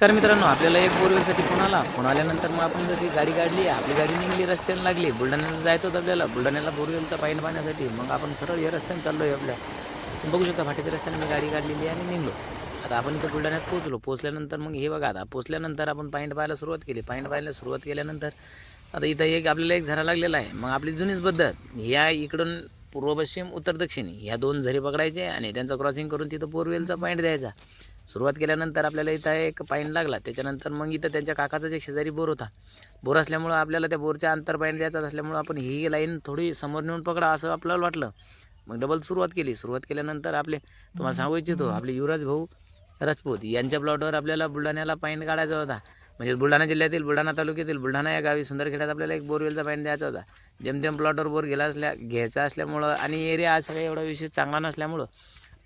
तर मित्रांनो आपल्याला एक बोरवेलसाठी फोन आला. फोन आल्यानंतर मग आपण जशी गाडी काढली आपली गाडी निघली रस्त्याने लागली. बुलढाण्याला जायचं होतं आपल्याला. बुलढाण्याला बोरवेलचा पाणी पाण्यासाठी मग आपण सरळ या रस्त्याने चाललो आहे आपल्या बघू शकता फाटीच्या रस्त्याने मी गाडी काढलेली आहे आणि निघलो. आता आपण इथं बुलढाण्यात पोहोचलो. पोहोचल्यानंतर मग हे बघा आता पोहोचल्यानंतर आपण पाईंट पाहायला सुरुवात केली. पाईंट पाहायला सुरुवात केल्यानंतर आता इथं एक आपल्याला एक झरा लागलेला आहे. मग आपली जुनीच पद्धत ह्या इकडून पूर्व पश्चिम उत्तर दक्षिण ह्या दोन झरे पकडायचे आणि त्यांचं क्रॉसिंग करून तिथं बोरवेलचा पॉईंट द्यायचा. सुरुवात केल्यानंतर आपल्याला इथं एक पाईन लागला. त्याच्यानंतर मग इथं त्यांच्या काकाचा जे शेजारी बोर होता. बोर असल्यामुळं आपल्याला त्या बोरच्या अंतर पाईन द्यायचा असल्यामुळं आपण ही लाईन थोडी समोर नेऊन पकडा असं आपल्याला वाटलं. मग डबल सुरुवात केली. सुरुवात केल्यानंतर आपले तुम्हाला सांगू इच्छितो आपले युवराज भाऊ राजपूत यांच्या प्लॉटवर आपल्याला बुलढाण्याला पाईन काढायचा होता. म्हणजे बुलढाणा जिल्ह्यातील बुलढाणा तालुक्यातील बुलढाणा या गावी सुंदरखेड्यात आपल्याला एक बोरवेलचा पाईन द्यायचा होता. जेमतेम प्लॉटवर बोर गेला असल्या घ्यायचा असल्यामुळं आणि एरिया असा काही एवढा विशेष चांगला नसल्यामुळं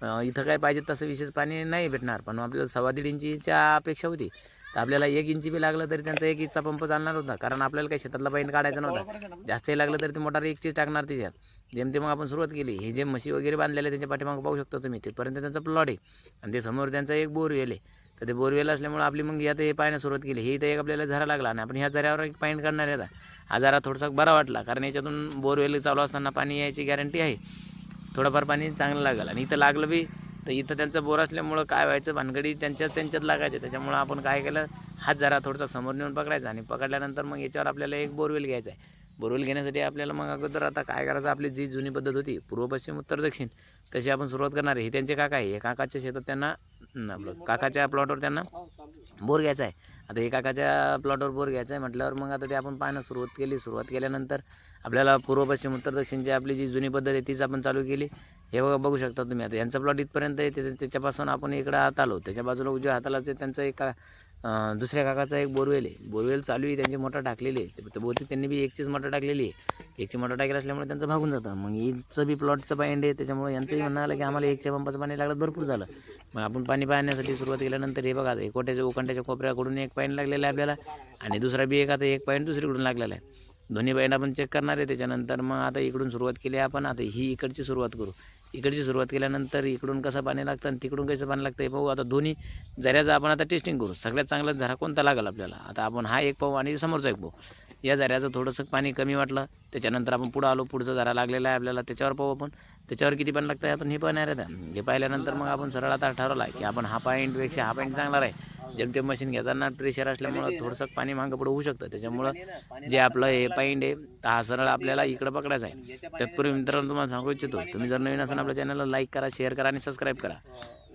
इथं काय पाहिजे तसं विशेष पाणी नाही भेटणार पण आपल्याला सव्वा दीड इंचीच्या अपेक्षा होती. तर आपल्याला एक इंची बी लागलं तरी त्यांचा एक इंचचा पंप चालणार होता कारण आपल्याला काही शेतातला पाईंट काढायचा नव्हता. जास्तही लागलं तरी ते मोटार एकचीच टाकणार त्याच्यात. जेमते मग आपण सुरुवात केली हे जे म्हशी वगैरे बांधलेले त्यांच्या पाठीमागं पाहू शकता तुम्ही तिथपर्यंत त्यांचा प्लॉट आहे. आणि ते समोर त्यांचा एक बोरवेल आहे. तर ते बोरवेल असल्यामुळे आपली मग आता हे पाहण्यास सुरुवात केली. हे इथं एक आपल्याला झरा लागला आणि आपण ह्या झऱ्यावर एक पाईंट काढणार आहे आता. हा झरा थोडासा बरा वाटला कारण याच्यातून बोरवेल चालू असताना पाणी यायची गॅरंटी आहे. थोडंफार पाणी चांगलं लागलं. आणि इथं लागलं बी तर इथं त्यांचं बोर असल्यामुळं काय व्हायचं? भानगडी त्यांच्यात त्यांच्यात लागायचे. त्याच्यामुळं आपण काय केलं? हात जरा थोडंसं समोर नेऊन पकडायचा आणि पकडल्यानंतर मग याच्यावर आपल्याला एक बोरवेल घ्यायचा आहे. बोरवेल घेण्यासाठी आपल्याला मग अगोदर आता काय करायचं? आपली जी जुनी पद्धत होती पूर्व पश्चिम उत्तर दक्षिण तशी आपण सुरुवात करणार आहे? हे त्यांचे काका आहे. हे काकाच्या शेतात त्यांना आपलं काकाच्या प्लॉटवर त्यांना बोर घ्यायचा आहे. आता हे काकाच्या प्लॉटवर बोर घ्यायचा आहे म्हटल्यावर मग आता ते आपण पाहणं सुरुवात केली. सुरुवात केल्यानंतर आपल्याला पूर्व पश्चिम उत्तर दक्षिणची आपली जी जुनी पद्धत आहे तीच आपण चालू केली. हे बघा बघू शकता तुम्ही. आता यांचा प्लॉट इथपर्यंत येते त्याच्यापासून आपण इकडं हात आलो. त्याच्या बाजूला उजव्या हातालाच त्यांचं एक का दुसऱ्या काकाचा एक बोरवेल आहे. बोरवेल चालू आहे त्यांची मोटर टाकलेली आहे. तर बहुतेक त्यांनी बी एकचीच मोटर टाकलेली आहे. एकची मोटर टाकली असल्यामुळे त्यांचं भागून जातं. मग हिचं बी प्लॉटचं पाणी आहे त्याच्यामुळे यांचंही म्हणणं आलं की आम्हाला एकच्या पंपाचं पाणी लागलं भरपूर झालं. मग आपण पाणी पाहण्यासाठी सुरुवात केल्यानंतर हे बघा आता कोट्याच्या उकंट्याच्या कोपऱ्याकडून एक पाईन लागलेलं आहे आपल्याला आणि दुसरा बी एक आता एक पाईन दुसरीकडून लागलेला आहे. दोन्ही पाईन आपण चेक करणार आहे त्याच्यानंतर मग आता इकडून सुरुवात केली आपण. आता ही इकडची सुरुवात करू. इकडची सुरुवात केल्यानंतर इकडून कसं पाणी लागतं आणि तिकडून कसं पाणी लागतं हे पाहू. आता दोन्ही झऱ्याचं आपण आता टेस्टिंग करू. सगळ्यात चांगला झरा कोणता लागेल आपल्याला? आता आपण हा एक पाहू आणि समोरचा एक पाहू. या झऱ्याचं थोडंसं पाणी कमी वाटलं. त्याच्यानंतर आपण पुढं आलो. पुढचा झरा लागलेला आहे आपल्याला. त्याच्यावर पाहू आपण. त्याच्यावर किती पाणी लागतं आपण हे पाहणार आहे. हे पाहिल्यानंतर मग आपण सरळ आता ठरवला की आपण हा पॉईंटपेक्षा हा पॉईंट चांगला राहील. जेमते मशीन घेताना प्रेशर असल्यामुळं थोडंसं पाणी मागं पुढं होऊ शकतं. त्याच्यामुळं जे आपलं हे पाईंट आहे हा सरळ आपल्याला इकडं पकडायचा आहे. तत्पूर्वी मित्रांनो तुम्हाला सांगू इच्छितो तुम्ही जर नवीन असाल आपल्या चॅनलला लाईक करा शेअर करा आणि सबस्क्राईब करा.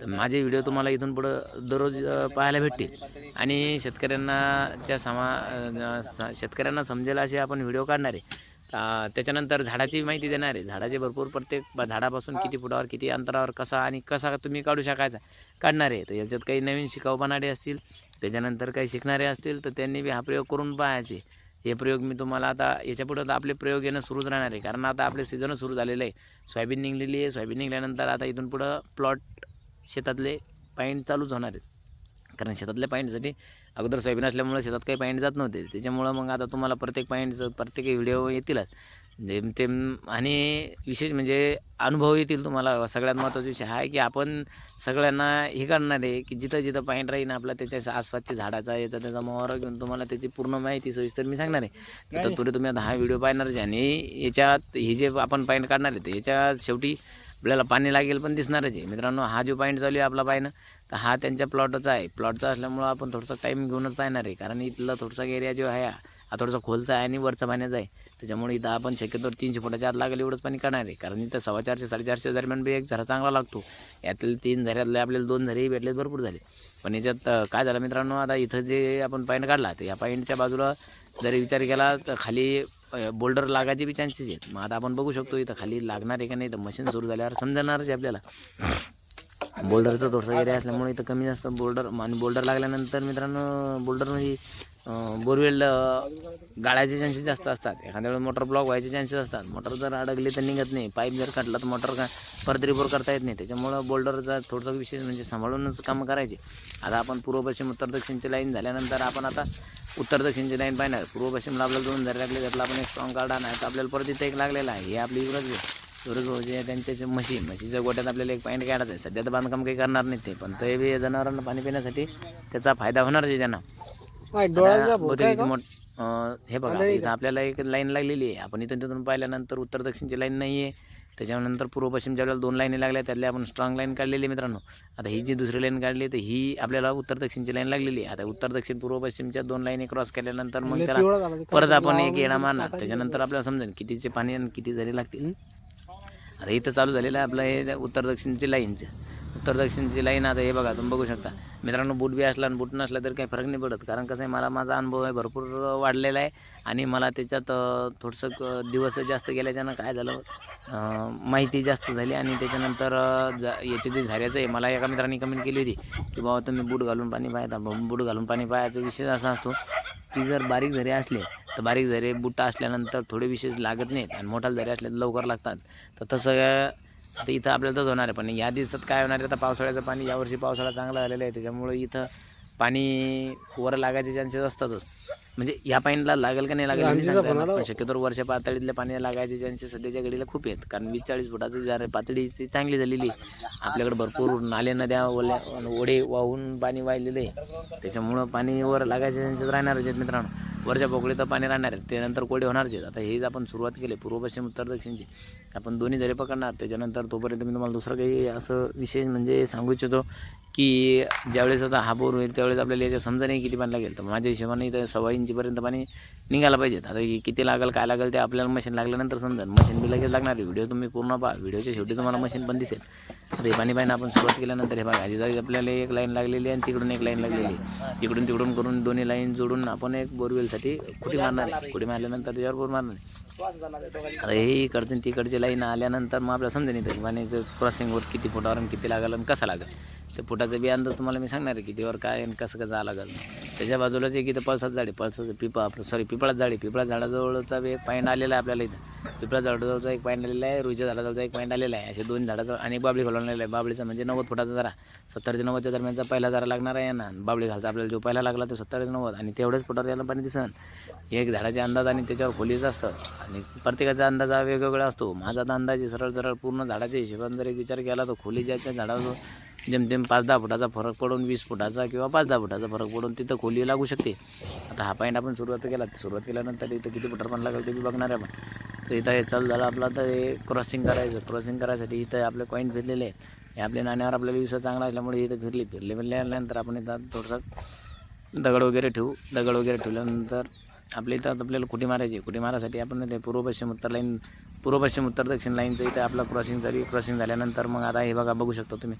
तर माझे व्हिडिओ तुम्हाला इथून पुढं दररोज पाहायला भेटतील. आणि शेतकऱ्यांना च्या समा शेतकऱ्यांना समजेल असे आपण व्हिडिओ काढणार. आहे त्याच्यानंतर झाडाची माहिती देणार आहे. झाडाचे भरपूर प्रत्येक झाडापासून किती फुटावर किती अंतरावर कसा आणि कसा तुम्ही काढू शकायचा काढणार आहे तर याच्यात काही नवीन शिकाऊ बनाडे असतील त्याच्यानंतर काही शिकणारे असतील तर त्यांनी बी हा प्रयोग करून पाहायचे. हे प्रयोग मी तुम्हाला आता याच्यापुढं तर आपले प्रयोग येणं सुरूच राहणार आहे. कारण आता आपले सीझनच सुरू झालेलं आहे. सोयाबीन निघलेली आहे. सोयाबीन निघाल्यानंतर आता इथून पुढं प्लॉट शेतातले पाईंट चालूच होणार आहेत. कारण शेतातल्या पाईंटसाठी अगोदर सोयाबीन असल्यामुळे शेतात काही पाईंट जात नव्हते. त्याच्यामुळं मग आता तुम्हाला प्रत्येक पाईंटचं प्रत्येक व्हिडिओ येतीलच. जेमतेम आणि विशेष म्हणजे अनुभव येतील तुम्हाला. सगळ्यात महत्त्वाचा विषय हा आहे की आपण सगळ्यांना हे करणार आहे की जिथं जिथं पाईंट राहील आपला त्याच्या आसपासच्या झाडाचा याचा त्याचा मोहरा घेऊन तुम्हाला त्याची पूर्ण माहिती सविस्तर मी सांगणार आहे. तर तत्पूर्वी तुम्ही आता हा व्हिडिओ पाहणारच आहे आणि याच्यात हे जे आपण पाईंट काढणार आहे ते याच्यात शेवटी आपल्याला पाणी लागेल पण दिसणारच आहे. मित्रांनो हा जो पॉईंट चालू आहे आपला पाहिनं तर हा त्यांच्या प्लॉटचा आहे. प्लॉटचा असल्यामुळं आपण थोडासा टाईम घेऊनच पाहणार आहे. कारण इथला थोडासा एरिया जो आहे हा थोडासा खोलचा आहे आणि वरचा पाण्याचा आहे. त्याच्यामुळे इथं आपण शक्यतो तीनशे फुटाच्या आत लागेल एवढंच पाणी काढणार आहे. कारण इथं सव्वा चारशे साडेचारशे दरम्यान बी एक झरा चांगला लागतो. यातील तीन झऱ्यातले आपल्याला दोन झरेही भेटले भरपूर झाले. पण याच्यात काय झालं मित्रांनो आता इथं जे आपण पॉईंट काढला तर या पॉईंटच्या बाजूला जरी विचार केला तर खाली बोल्डर लागायचे बी चान्सेस आहेत. मग आता आपण बघू शकतो इथं खाली लागणार आहे का नाही तर मशीन सुरू झाल्यावर समजणारच आहे आपल्याला. बोल्डरचा थोडासा एरिया असल्यामुळे इथं कमी जास्त बोल्डर आणि बोल्डर लागल्यानंतर मित्रांनो बोल्डर म्हणजे बोरवेल गाळायचे चान्सेस जास्त असतात. एखाद्या वेळेस मोटर ब्लॉक व्हायचे चान्सेस असतात. मोटर जर अडकली तर निघत नाही. पाईप जर काढला तर मोटर का परत रिपोर करता येत नाही. त्याच्यामुळं बोल्डरचा थोडंसं विशेष म्हणजे सांभाळूनच कामं करायचे. आता आपण पूर्व पश्चिम उत्तर दक्षिणची लाईन झाल्यानंतर आपण आता उत्तर दक्षिणची लाईन पाहणार. पूर्व पश्चिमला आपल्याला दोन जर लागले त्यातला आपण एक स्ट्रॉंग कार्ड आणायचं. आपल्याला परत इथं एक लागलेला आहे. हे आपली युवराज सूरज भाऊ जे आहे त्यांच्या म्हशी म्हशीच्या गोट्यात आपल्याला एक पॉईंट काढायचं आहे. सध्या तर बांधकाम काही करणार नाही ते पण ते बी जनावरांना पाणी पिण्यासाठी त्याचा फायदा होणार आहे त्यांना. हे बघा इथं आपल्याला एक लाईन लागलेली आहे. आपण इथून तिथून पाहिल्यानंतर उत्तर दक्षिणची लाईन नाही आहे त्याच्यानंतर पूर्व पश्चिमच्या आपल्याला दोन लाईनी लागल्या त्यातल्या आपण स्ट्रॉंग लाईन काढलेली आहे मित्रांनो. आता ही जी दुसरी लाईन काढली तर ही आपल्याला उत्तर दक्षिणची लाईन लागलेली आहे. आता उत्तर दक्षिण पूर्व पश्चिमच्या दोन लाईनी क्रॉस केल्यानंतर मग त्याला. परत आपण एक येणा मारणार त्याच्यानंतर आपल्याला समजेल कितीचे पाणी आणि किती झरे लागतील. आता इथं चालू झालेलं आहे आपलं हे उत्तर दक्षिणची लाईनचं. उत्तर दक्षिणची लाईन आता हे बघा तुम्ही बघू शकता. मित्रांनो बूट बी असला आणि बूट नसला तर काही फरक नाही पडत. कारण कसं आहे मला माझा अनुभव आहे भरपूर वाढलेला आहे. आणि मला त्याच्यात थोडंसं क- दिवस जास्त गेल्याच्यानं काय झालं माहिती जास्त झाली. आणि त्याच्यानंतर जा याचे जे झाऱ्याचं आहे मला एका मित्राने कमेंट केली होती की बाबा तुम्ही बूट घालून पाणी पाहता. बूट घालून पाणी पाहायचा विषय असा असतो की जर बारीक झरे असले तर बारीक झरे बुट्टा असल्यानंतर थोडे विशेष लागत नाहीत आणि मोठाले झरे असले तर लवकर लागतात. तर तसं आता इथं आपल्याला तसं होणार आहे. पण या दिवसात काय होणार आहे? आता पावसाळ्याचं पाणी यावर्षी पावसाळा चांगला झालेला आहे. त्याच्यामुळे इथं पाणी वर लागायचे चान्सेस असतातच. म्हणजे या पाणीला लागेल का नाही लागेल शक्यतो वर्षा पातळीतल्या पाणी लागायचे चान्सेस सध्याच्या घडीला खूप आहेत. कारण वीस चाळीस फुटाची जर पातळी ती चांगली झालेली आहे. आपल्याकडे भरपूर नाले नद्या ओल्या ओढे वाहून पाणी वाहिलेलं आहे. त्याच्यामुळं पाणी वर लागायचे चान्सेस राहणारच आहेत मित्रांनो. वरच्या पोकळीत पाणी राहणार आहे. त्यानंतर कोडे होणारच आहेत. आता हेच आपण सुरुवात केली पूर्व पश्चिम उत्तर दक्षिणची. आपण दोन्ही जरी पकडणार त्याच्यानंतर तोपर्यंत मी तुम्हाला दुसरं काही असं विशेष म्हणजे सांगू इच्छितो की ज्यावेळेस आता हा बोर होईल त्यावेळेस आपल्याला याच्या समजा नाही किती पाणी लागेल. तर माझ्या हिशोबाने इथं सव्वा इंचीपर्यंत पाणी निघायला पाहिजेत. आता हे किती लागेल काय लागेल ते आपल्याला मशीन लागल्यानंतर समजेल मशीन बी लगेच लागणार व्हिडिओ तुम्ही पूर्ण पहा. व्हिडिओच्या शेवटी तुम्हाला मशीन पण दिसेल. आता हे पाणी पाहिजे आपण सुरुवात केल्यानंतर हे बघा. आधी आपल्याला एक लाईन लागलेली आहे आणि तिकडून एक लाईन लागलेली आहे. इकडून तिकडून करून दोन्ही लाईन जोडून आपण एक बोरवेलसाठी खुटी मारणार आहे. खुटी मारल्यानंतर त्याच्यावर बोर मारणार अरे हे इकडचं आणि लाईन आल्यानंतर मग आपल्याला समजेल इथं पाण्याचं क्रॉसिंगवर किती फुटावर आणि किती लागेल आणि कसं लागेल. तर फुटाचं बी अंदाज तुम्हाला मी सांगणार आहे कितीवर काय आणि कसं कसं जावं लागेल. त्याच्या बाजूलाच एक इथं पळसाचं झाड आहे. पळसाचं पिपा आपलं सॉरी पिपळाच झाड आहे. पिपळा झाडाजवळचा बी एक पॉईंट आलेला आहे आपल्याला इथं. पिपळा झाडाजवळचा एक पॉईंट आलेला आहे. रुईच्या झाडाजवळचा एक पॉईंट आलेला आहे. असे दोन झाडाचं आणि एक बाबळी घालून आलेला आहे. बाबळीचा म्हणजे नव्वद फुटाचा जरा. सत्तर ते नव्वदच्या दरम्यानचा पहिला जरा लागणार आहे ना बाबळी घालचा आपल्याला जो पहिला लागला तो सत्तर ते नव्वद. आणि तेवढ्याच फुटावर याला पाणी दिसन. एक झाडाचे अंदाज आणि त्याच्यावर खोलीचं असतं. आणि प्रत्येकाचा अंदाज हा वेगवेगळा असतो. माझा तर अंदाज सरळ सरळ पूर्ण झाडाच्या हिशोबाने जर एक विचार केला तर खोलीच्या त्या झाडावर जेमतेम पाच दहा फुटाचा फरक पडून वीस फुटाचा किंवा पाच दहा फुटाचा फरक पडून तिथं खोली लागू शकते. आता हा पॉईंट आपण सुरुवात केला. सुरुवात केल्यानंतर इथं किती फुटावर पण लागेल ते बी बघणार आहे आपण. तर इथं हे चालू झालं. आपला तर हे क्रॉसिंग करायचं. क्रॉसिंग करायसाठी इथं आपले कॉईन फिरलेले आहेत. हे आपल्या नाण्यावर आपल्याला विश्वास चांगला असल्यामुळे इथं फिरले. फिरले फिरल्यानंतर आपण इथं थोडंसं दगड वगैरे ठेवू. दगड वगैरे ठेवल्यानंतर आपल्या इथं आपल्याला कुठे मारायची? कुठे मारायसाठी आपण ते पूर्व पश्चिम उत्तर लाईन पूर्व पश्चिम उत्तर दक्षिण लाईनचं इथं आपला क्रॉसिंग झाली क्रॉसिंग झाल्यानंतर मग आता हे बघा बघू शकता तुम्ही.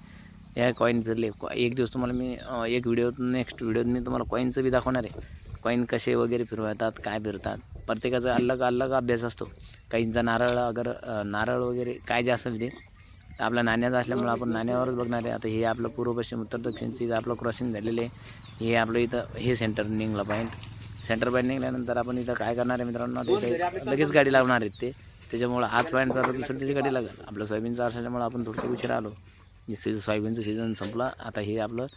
या कॉईन फिरले. एक दिवस तुम्हाला मी एक व्हिडिओ नेक्स्ट व्हिडिओत मी तुम्हाला कॉईनचं बी दाखवणार आहे. कॉईन कसे वगैरे फिरवतात काय फिरतात. प्रत्येकाचा अलग अलग अभ्यास असतो. काहींचा नारळ अगर नारळ वगैरे काय जे असेल ते. तर आपला नाण्याचं असल्यामुळं आपण नाण्यावरच बघणार आहे. आता हे आपलं पूर्व पश्चिम उत्तर दक्षिणचं इथं आपलं क्रॉसिंग झालेलं आहे. हे आपलं इथं हे सेंटर निघलं पॉईंट सेंटर पॉईंट निघाल्यानंतर आपण इथं काय करणार आहे मित्रांनो? आता इथे लगेच गाडी लावणार आहेत ते. त्याच्यामुळं हात पॉईंट करत दुसरी गाडी लागेल. आपलं सोयाबीनचं असल्यामुळं आपण थोडंसं उशिरा आलो. सीझन सोयाबीनचं सीझन संपला आता हे आपलं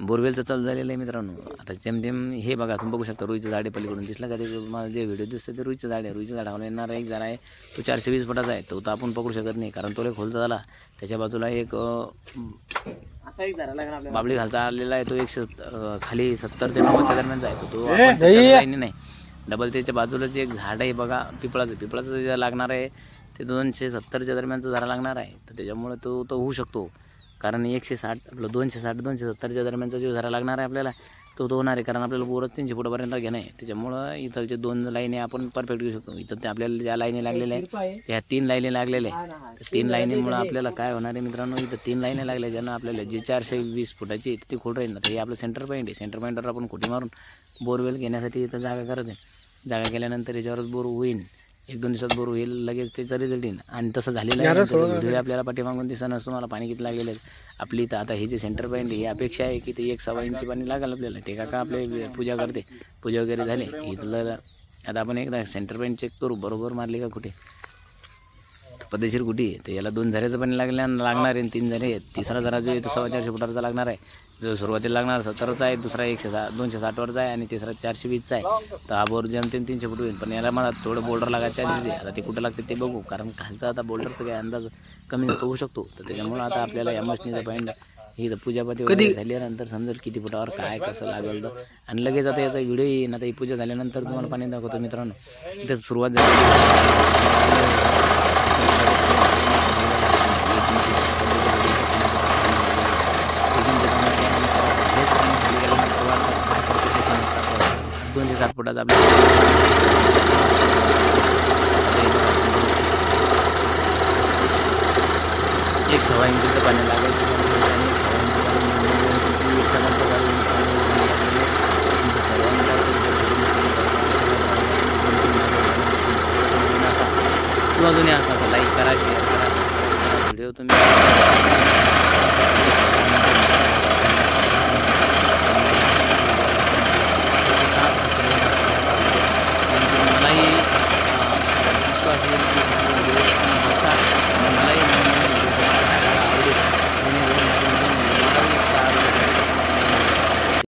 बोरवेलचं चालू झालेलं आहे मित्रांनो. आता जेमतेम हे बघा तुम्ही बघू शकता रुईचं झाड पलीकडून दिसलं का? ते तुम्हाला जे व्हिडिओ दिसतं ते रुईचं झाड आहे. रुईचं झाडावर येणार एक झाड आहे. तो चारशे वीस फुटाचा आहे. तो तर आपण पकडू शकत नाही कारण तो लय खोलचा झाला. त्याच्या बाजूला एक बाबळी खालचा आलेला आहे तो एकशे खाली सत्तर ते नव्वदच्या दरम्यानचा आहे तो. तो आपण नाही. डबल त्याच्या बाजूलाच एक झाड आहे बघा पिपळाचं पिपळाचं जे लागणार आहे ते दोनशे सत्तरच्या दरम्यानचं झाड लागणार आहे. तर त्याच्यामुळे तो तो होऊ शकतो. कारण एकशे साठ आपलं दोनशे साठ दोनशे सत्तरच्या दरम्यानचा जो झाडा लागणार आहे आपल्याला तो तो होणार आहे कारण आपल्याला बोरच तीनशे फुटापर्यंत घेणं आहे. त्याच्यामुळं इथलचे दोन लाईनी आपण परफेक्ट घेऊ शकतो. इथं ते आपल्याला ज्या लाईनी लागलेल्या आहेत. ह्या तीन लाईनी लागलेल्या आहेत. तीन लाईनीमुळं आपल्याला काय होणार आहे मित्रांनो? इथं तीन लाईनी लागल्या ज्यांना आपल्याला जे चारशे वीस फुटाची ती खोट राहील ना. तर हे आपलं सेंटर पॉईंट आहे. सेंटर पॉईंटवर आपण खोटी मारून बोरवेल घेण्यासाठी इथं जागा करत आहे. जागा केल्यानंतर याच्यावरच बोर होईल एक दोन दिवसात बोर होईल लगेच त्याचा रिझल्ट येईल आणि तसं झालेलं आहे त्याचा व्हिडिओ आपल्याला पाठीमागून दिसत असतो मला पाणी किती लागलेलं आहे आपली इथं आता हे जे सेंटर पॉईंट ही अपेक्षा आहे की ते एक सव्वा इंची पाणी लागेल आपल्याला. ते काका आपले पूजा करते. पूजा वगैरे झाली. इथलं आता आपण एकदा सेंटर पॉईंट चेक करू. बरोबर मारली का कुठे? पद्धतशीर कुठे? आहे तर याला दोन झऱ्याचं पाणी लागल्या लागणार आहे आणि तीन झरे आहेत. तिसरा झरा जो आहे तो सव्वा चारशे फुटाचा लागणार आहे. जो सुरुवातीला लागणार सत्तरचा आहे दुसरा एकशे सा दोनशे साठवरचा आहे आणि तिसरा चारशे वीसचा आहे. तर हा बोर जमतेम तीनशे फूट होईल. पण याला मला थोडं बोल्डर लागायचं आहे आता ते कुठं लागते ते बघू. कारण खालचा आता बोल्डरचा काही अंदाज कमी जास्त होऊ शकतो. तर त्याच्यामुळं आता आपल्याला या मशनीचा पॉईंट ही तर पूजापाती वगैरे झाल्यानंतर समजेल किती फुटावर काय कसं लागेल तर आणि लगेच आता याचा व्हिडिओ येईन. आता ही पूजा झाल्यानंतर तुम्हाला पाणी दाखवतो मित्रांनो. इथे सुरुवात दोनशे पुढं दाबले एक सव्वा इंचीचं पाणी लागायचं अजूनही असा लाईक करा शेअर करा. व्हिडिओ तुम्ही